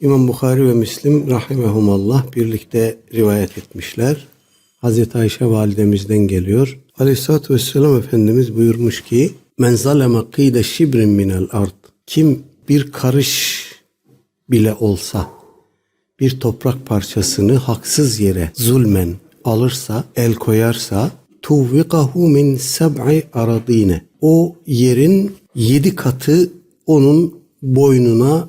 İmam Bukhari ve Müslim rahimehumallah birlikte rivayet etmişler. Hazreti Ayşe validemizden geliyor. Aleyhissalatü vesselam Efendimiz buyurmuş ki Men zaleme kıyde şibrin minel ard. Kim bir karış bile olsa bir toprak parçasını haksız yere zulmen alırsa, el koyarsa tuvvikahu min seb'i aradine. O yerin yedi katı onun boynuna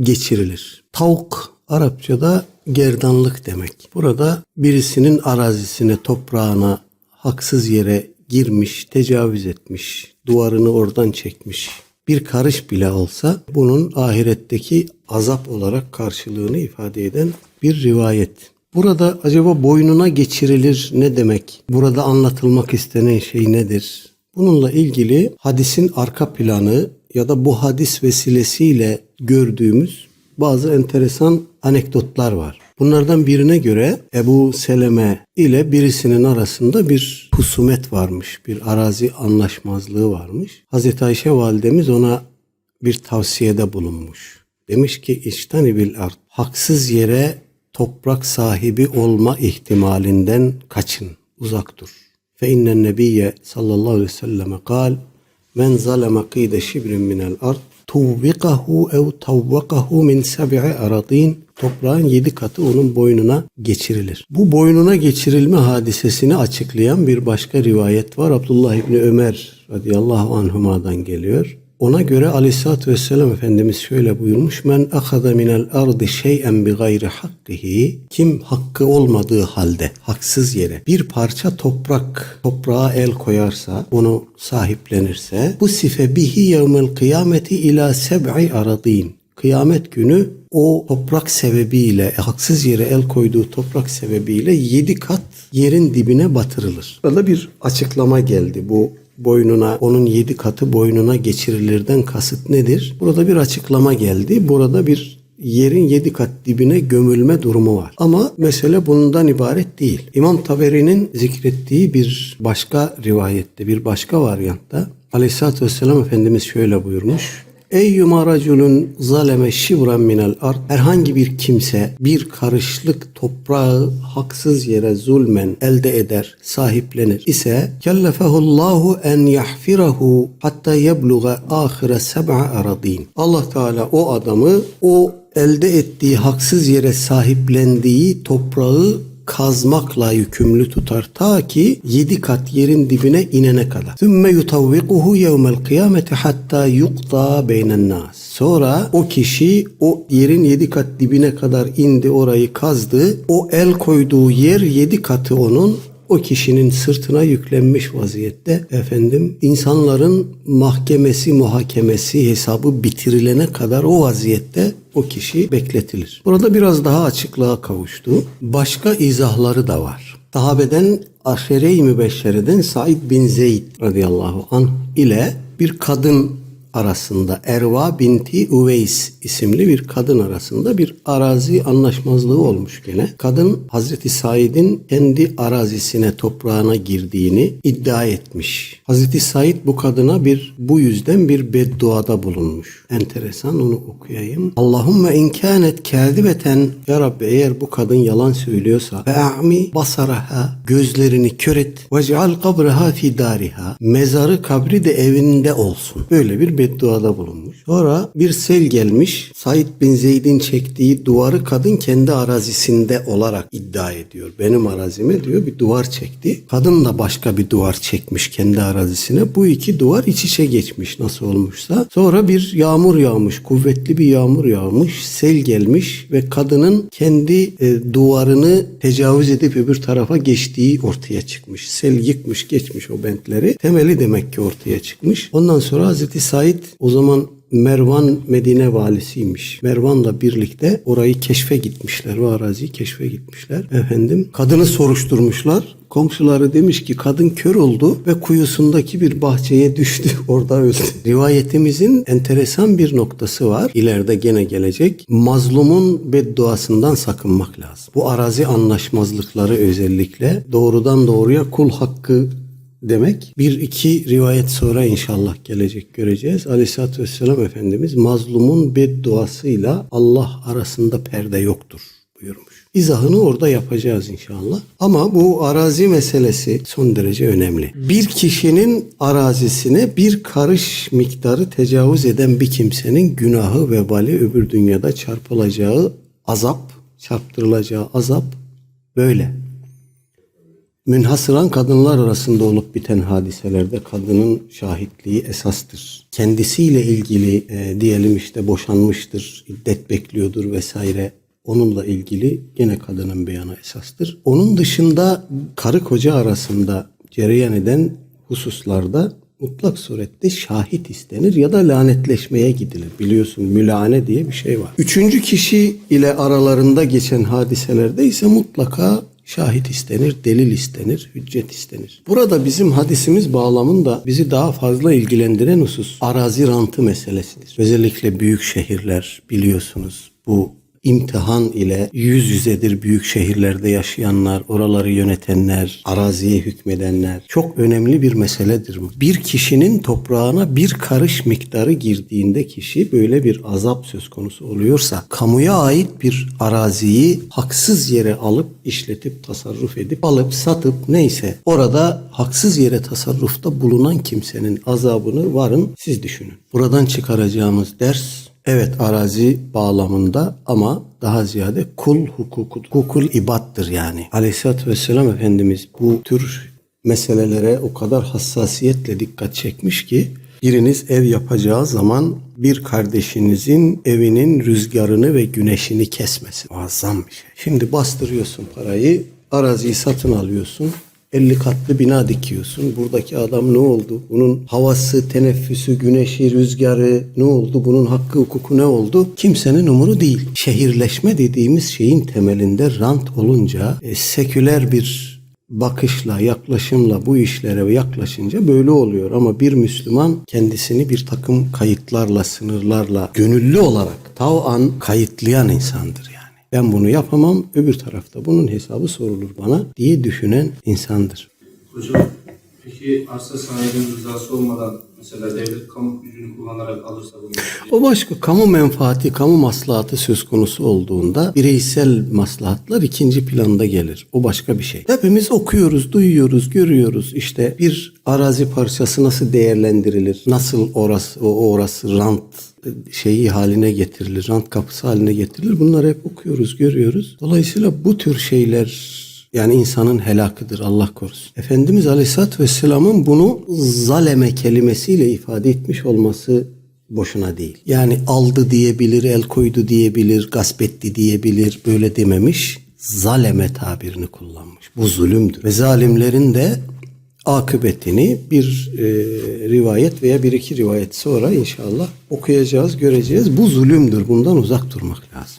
geçirilir. Tavuk Arapçada gerdanlık demek. Burada birisinin arazisine, toprağına haksız yere girmiş, tecavüz etmiş, duvarını oradan çekmiş. Bir karış bile olsa bunun ahiretteki azap olarak karşılığını ifade eden bir rivayet. Burada acaba boynuna geçirilir ne demek? Burada anlatılmak istenen şey nedir? Bununla ilgili hadisin arka planı ya da bu hadis vesilesiyle gördüğümüz bazı enteresan anekdotlar var. Bunlardan birine göre Ebu Seleme ile birisinin arasında bir husumet varmış. Bir arazi anlaşmazlığı varmış. Hazreti Ayşe validemiz ona bir tavsiyede bulunmuş. Demiş ki iştani bil art. Haksız yere toprak sahibi olma ihtimalinden kaçın. Uzak dur. Fe innen nebiyye sallallahu aleyhi ve selleme kal men zaleme kıyde şibrin minel art tuvvikahu ev tavvakahu min seb'i aradin toprağın yedi katı onun boynuna geçirilir. Bu boynuna geçirilme hadisesini açıklayan bir başka rivayet var. Abdullah İbni Ömer radıyallahu anhuma'dan geliyor. Ona göre aleyhissalatü vesselam Efendimiz şöyle buyurmuş. Men akada minel ardı şeyen bi gayri hakkihi. Kim hakkı olmadığı halde haksız yere bir parça toprak toprağa el koyarsa onu sahiplenirse bu sife bihi yevmel kıyameti ila seb'i aradin. Kıyamet günü o toprak sebebiyle haksız yere el koyduğu toprak sebebiyle yedi kat yerin dibine batırılır. Burada bir açıklama geldi bu boynuna onun yedi katı boynuna geçirilirden kasıt nedir? Burada bir açıklama geldi. Burada bir yerin yedi kat dibine gömülme durumu var. Ama mesele bundan ibaret değil. İmam Taberi'nin zikrettiği bir başka rivayette, bir başka varyantta Aleyhisselatü Vesselam Efendimiz şöyle buyurmuş. Eyyuma raculun zaleme şibran minel ard herhangi bir kimse bir karışlık toprağı haksız yere zulmen elde eder, sahiplenir ise kellefehullahu en yahfirahu hatta yebluğa ahire seb'a aradin. Allah Teala o adamı o elde ettiği haksız yere sahiplendiği toprağı kazmakla yükümlü tutar ta ki yedi kat yerin dibine inene kadar. Thümme yutavvikuhu yevmel kıyameti hatta yukta beynen nas. Sonra o kişi o yerin yedi kat dibine kadar indi orayı kazdı. O el koyduğu yer yedi katı onun o kişinin sırtına yüklenmiş vaziyette efendim insanların mahkemesi muhakemesi hesabı bitirilene kadar o vaziyette o kişi bekletilir. Burada biraz daha açıklığa kavuştu. Başka izahları da var. Sahabeden aşere-i mübeşşereden Said bin Zeyd radıyallahu anh ile bir kadın arasında Erva binti Uveys isimli bir kadın arasında bir arazi anlaşmazlığı olmuş gene. Kadın Hazreti Said'in kendi arazisine toprağına girdiğini iddia etmiş. Hazreti Said bu kadına bir bu yüzden bir bedduada bulunmuş. Enteresan onu okuyayım. Allahümme inkânet kâzibeten Ya Rabbi eğer bu kadın yalan söylüyorsa ve a'mi basaraha gözlerini kör et ve ceal kabraha fi dariha mezarı kabri de evinde olsun. Böyle bir bedduada bulunmuş. Sonra bir sel gelmiş. Said bin Zeyd'in çektiği duvarı kadın kendi arazisinde olarak iddia ediyor. Benim arazime diyor bir duvar çekti. Kadın da başka bir duvar çekmiş kendi arazisine. Bu iki duvar iç içe geçmiş nasıl olmuşsa. Sonra bir yağmur yağmış. Kuvvetli bir yağmur yağmış. Sel gelmiş ve kadının kendi e, duvarını tecavüz edip öbür tarafa geçtiği ortaya çıkmış. Sel yıkmış geçmiş o bentleri. Temeli demek ki ortaya çıkmış. Ondan sonra Hazreti Said o zaman Mervan Medine valisiymiş. Mervan'la birlikte orayı keşfe gitmişler. O araziyi keşfe gitmişler. Efendim kadını soruşturmuşlar. Komşuları demiş ki kadın kör oldu ve kuyusundaki bir bahçeye düştü. Orada öldü. Rivayetimizin enteresan bir noktası var. İleride gene gelecek. Mazlumun bedduasından sakınmak lazım. Bu arazi anlaşmazlıkları özellikle doğrudan doğruya kul hakkı demek. Bir iki rivayet sonra inşallah gelecek göreceğiz. Aleyhisselatü Vesselam Efendimiz mazlumun bedduasıyla Allah arasında perde yoktur buyurmuş. İzahını orada yapacağız inşallah. Ama bu arazi meselesi son derece önemli. Bir kişinin arazisine bir karış miktarı tecavüz eden bir kimsenin günahı vebali öbür dünyada çarpılacağı azap, çarptırılacağı azap böyle. Münhasıran kadınlar arasında olup biten hadiselerde kadının şahitliği esastır. Kendisiyle ilgili e, diyelim işte boşanmıştır, iddet bekliyordur vesaire. Onunla ilgili gene kadının beyanı esastır. Onun dışında karı koca arasında cereyan eden hususlarda mutlak surette şahit istenir ya da lanetleşmeye gidilir. Biliyorsun mülane diye bir şey var. Üçüncü kişi ile aralarında geçen hadiselerde ise mutlaka şahit istenir, delil istenir, hüccet istenir. Burada bizim hadisimiz bağlamında bizi daha fazla ilgilendiren husus arazi rantı meselesidir. Özellikle büyük şehirler biliyorsunuz bu imtihan ile yüz yüzedir büyük şehirlerde yaşayanlar, oraları yönetenler, araziye hükmedenler. Çok önemli bir meseledir bu. Bir kişinin toprağına bir karış miktarı girdiğinde kişi böyle bir azap söz konusu oluyorsa, kamuya ait bir araziyi haksız yere alıp işletip tasarruf edip alıp satıp neyse orada haksız yere tasarrufta bulunan kimsenin azabını varın siz düşünün. Buradan çıkaracağımız ders Evet arazi bağlamında ama daha ziyade kul hukuku, hukukul ibattır yani. Aleyhisselatü Vesselam Efendimiz bu tür meselelere o kadar hassasiyetle dikkat çekmiş ki biriniz ev yapacağı zaman bir kardeşinizin evinin rüzgarını ve güneşini kesmesin. Muazzam bir şey. Şimdi bastırıyorsun parayı, araziyi satın alıyorsun. 50 katlı bina dikiyorsun. Buradaki adam ne oldu? Bunun havası, teneffüsü, güneşi, rüzgarı ne oldu? Bunun hakkı, hukuku ne oldu? Kimsenin umuru değil. Şehirleşme dediğimiz şeyin temelinde rant olunca e, seküler bir bakışla, yaklaşımla bu işlere yaklaşınca böyle oluyor. Ama bir Müslüman kendisini bir takım kayıtlarla, sınırlarla, gönüllü olarak tavan kayıtlayan insandır yani. Ben bunu yapamam, öbür tarafta bunun hesabı sorulur bana diye düşünen insandır. Hocam peki arsa sahibinin rızası olmadan mesela devlet kamu gücünü kullanarak alırsa bunu O başka kamu menfaati, kamu maslahatı söz konusu olduğunda bireysel maslahatlar ikinci planda gelir. O başka bir şey. Hepimiz okuyoruz, duyuyoruz, görüyoruz. İşte bir arazi parçası nasıl değerlendirilir? Nasıl orası, o orası rant şeyi haline getirilir, rant kapısı haline getirilir. Bunları hep okuyoruz, görüyoruz. Dolayısıyla bu tür şeyler yani insanın helakıdır Allah korusun. Efendimiz Aleyhisselatü Vesselam'ın bunu zaleme kelimesiyle ifade etmiş olması boşuna değil. Yani aldı diyebilir, el koydu diyebilir, gasp etti diyebilir böyle dememiş. Zaleme tabirini kullanmış. Bu zulümdür. Ve zalimlerin de akıbetini bir e, rivayet veya bir iki rivayet sonra inşallah okuyacağız, göreceğiz. Bu zulümdür. Bundan uzak durmak lazım.